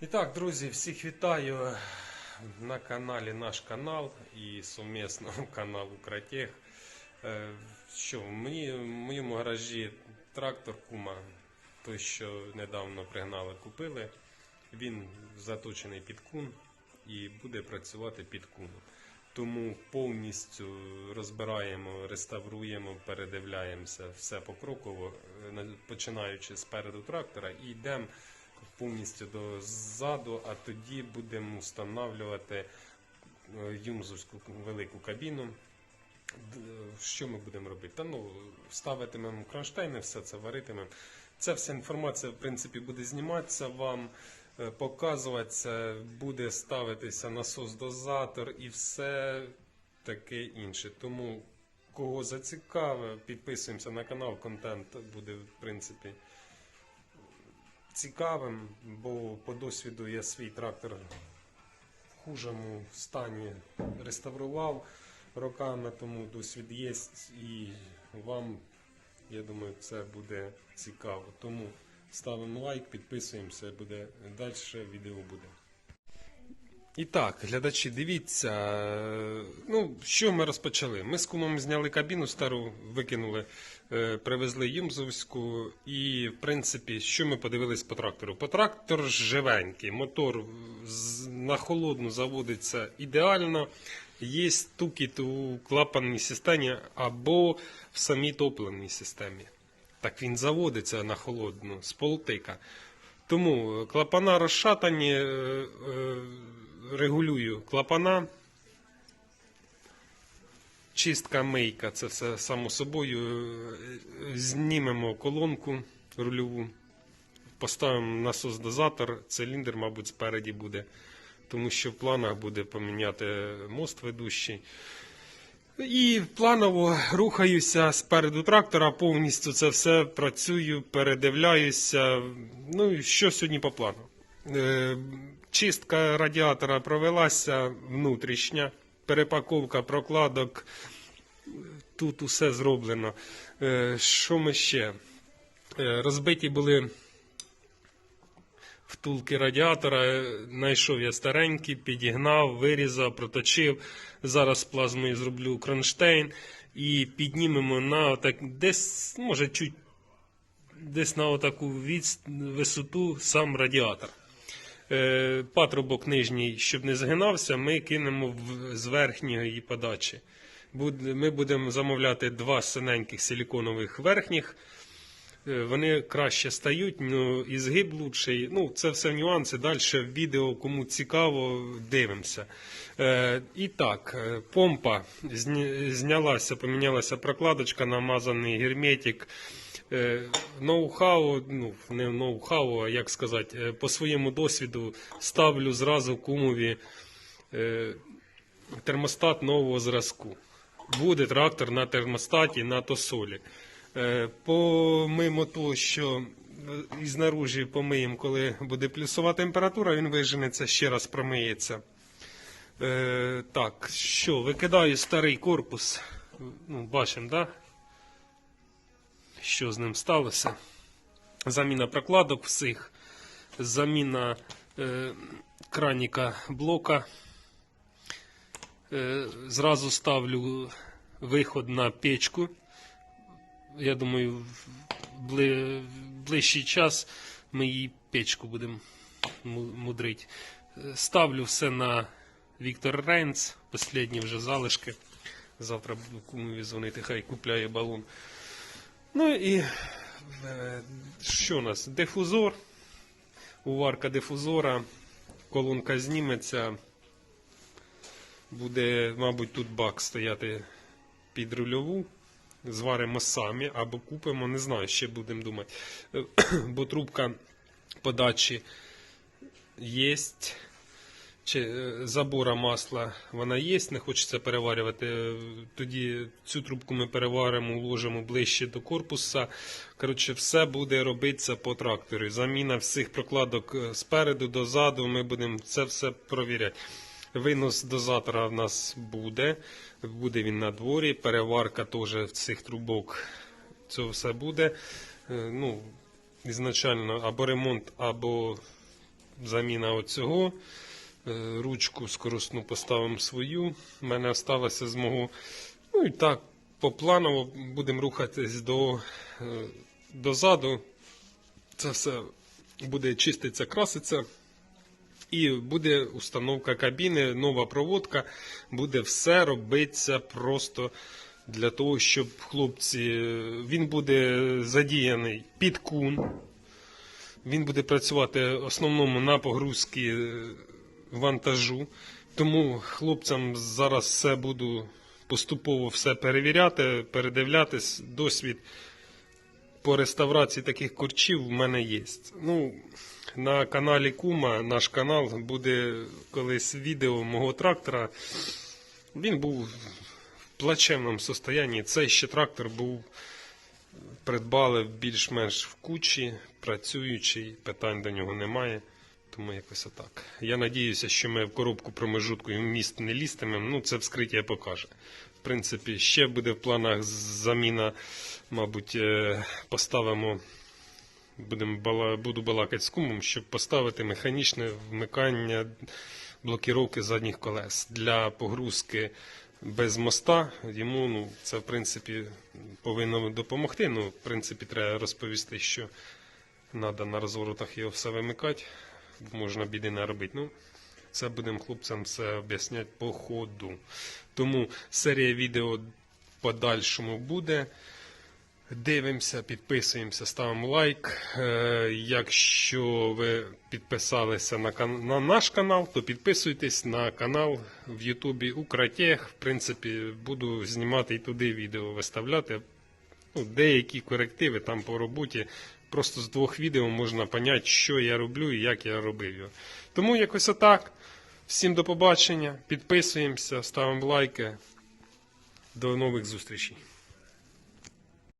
І так, друзі, всіх вітаю на каналі Наш канал і сумісно канал Укротех. Е, Що, в моєму гаражі трактор Кума, той, що недавно пригнали, купили. Він заточений під кун і буде працювати під куном. Тому повністю розбираємо, реставруємо, передивляємося все покроково, е, починаючи з переду трактора і йдемо повністю до ззаду, а тоді будемо встановлювати е, юмзовську велику кабіну. Що ми будемо робити? Та ну, ставитимемо кронштейни, все це варитимемо. Ця вся інформація, в принципі, буде зніматися вам, е, показуватися, буде ставитися насос-дозатор і все таке інше. Тому, кого зацікавив, підписуємося на канал, контент буде, в принципі, цікавим, бо по досвіду я свій трактор в хужому стані реставрував роками, тому досвід є і вам, я думаю, це буде цікаво. Тому ставимо лайк, підписуємося, буде далі відео буде. І так, глядачі, дивіться. е, Ну, що ми розпочали? Ми з кумом зняли кабіну стару, викинули, е, привезли Юмзовську. І, в принципі, що ми подивились по трактору? По трактор живенький, мотор на холодну заводиться ідеально. Є стукіт у клапанній системі або в самій топливній системі. Так він заводиться на холодну з полтика. Тому клапана розшатані, е, е, регулюю клапана. Чистка мийка, це все само собою. Знімемо колонку рульову, поставимо насос-дозатор, циліндр, мабуть, спереді буде, тому що в планах буде поміняти мост ведущий. І планово рухаюся спереду трактора, повністю це все працюю, передивляюся. Ну і що сьогодні по плану? Е, Чистка радіатора провелася внутрішня, перепаковка прокладок. Тут усе зроблено. Е, Що ми ще? Е, Розбиті були втулки радіатора. Знайшов я старенький, підігнав, вирізав, проточив. Зараз плазмою зроблю кронштейн і піднімемо на отак, десь, може, чуть десь на отаку висоту сам радіатор. Е, патрубок нижній, щоб не згинався, ми кинемо з верхньої подачі. Ми будемо замовляти два синеньких силіконових верхніх. Е, Вони краще стають, ну і згиб лучший. Ну, це все нюанси. Далі в відео, кому цікаво, дивимося. Е, і так, е, помпа знялася, помінялася прокладочка, намазаний герметик. Е, Ноу-хау, ну не ноу-хау, а як сказати, по своєму досвіду ставлю зразу кумові е, термостат нового зразку. Буде трактор на термостаті на тосолі. Е, Помимо того, що е, із помиємо, коли буде плюсова температура, він виженеться, ще раз промиється. Е, так, що, викидаю старий корпус. Ну, бачимо, да? що з ним сталося. Заміна прокладок всіх, заміна е, краніка блока. Е, зразу ставлю виход на печку. Я думаю, в бли, ближчий час ми її печку будемо мудрити. Е, Ставлю все на Віктор Рейнц, останні вже залишки. Завтра буду кумові дзвонити, хай купляє балон. Ну і е, що у нас? Дифузор, уварка дифузора, колонка зніметься. Буде, мабуть, тут бак стояти під рульову. Зваримо самі або купимо, не знаю, ще будемо думати. Е, Бо трубка подачі є. Чи е, забора масла вона є, не хочеться переварювати. Е, Тоді цю трубку ми переваримо, уложимо ближче до корпуса. Коротше, все буде робитися по тракторі. Заміна всіх прокладок спереду до заду. Ми будемо це все провіряти. Винос дозатора в нас буде. Буде він на дворі. Переварка теж в цих трубок. Це все буде. Е, Ну, ізначально або ремонт, або заміна оцього. Е, Ручку скоростну поставимо свою. У мене залишилося з мого. Ну і так, по планово будемо рухатись до, е, дозаду. Це все буде чиститься, краситься. І буде установка кабіни, нова проводка, буде все робитися просто для того, щоб хлопці. Він буде задіяний під кун. Він буде працювати в основному на погрузки е, вантажу. Тому хлопцям зараз все буду поступово все перевіряти, передивлятись. Досвід по реставрації таких корчів в мене є. Ну, на каналі Кума, наш канал, буде колись відео мого трактора. Він був в плачевному стані. Цей ще трактор був придбали більш-менш в кучі, працюючий, питань до нього немає. Тому якось отак. Я надіюся, що ми в коробку промежутку і в міст не лістимемо. Ну, це вскриття покаже. В принципі, ще буде в планах заміна, мабуть, е, поставимо. Будемо бала, буду балакати з кумом, щоб поставити механічне вмикання блокіровки задніх колес для погрузки без моста. Йому ну, це в принципі повинно допомогти. Ну, в принципі, треба розповісти, що треба на розворотах його все вимикати, можна біди не робити. Ну, це будемо хлопцям все об'ясняти по ходу. Тому серія відео подальшому буде. Дивимося, підписуємося, ставимо лайк. Е, Якщо ви підписалися на, на наш канал, то підписуйтесь на канал в Ютубі Укратех. В принципі, буду знімати і туди відео виставляти. Ну, деякі корективи там по роботі. Просто з двох відео можна поняти, що я роблю і як я робив його. Тому якось отак. Всім до побачення. Підписуємося, ставимо лайки. До нових зустрічей.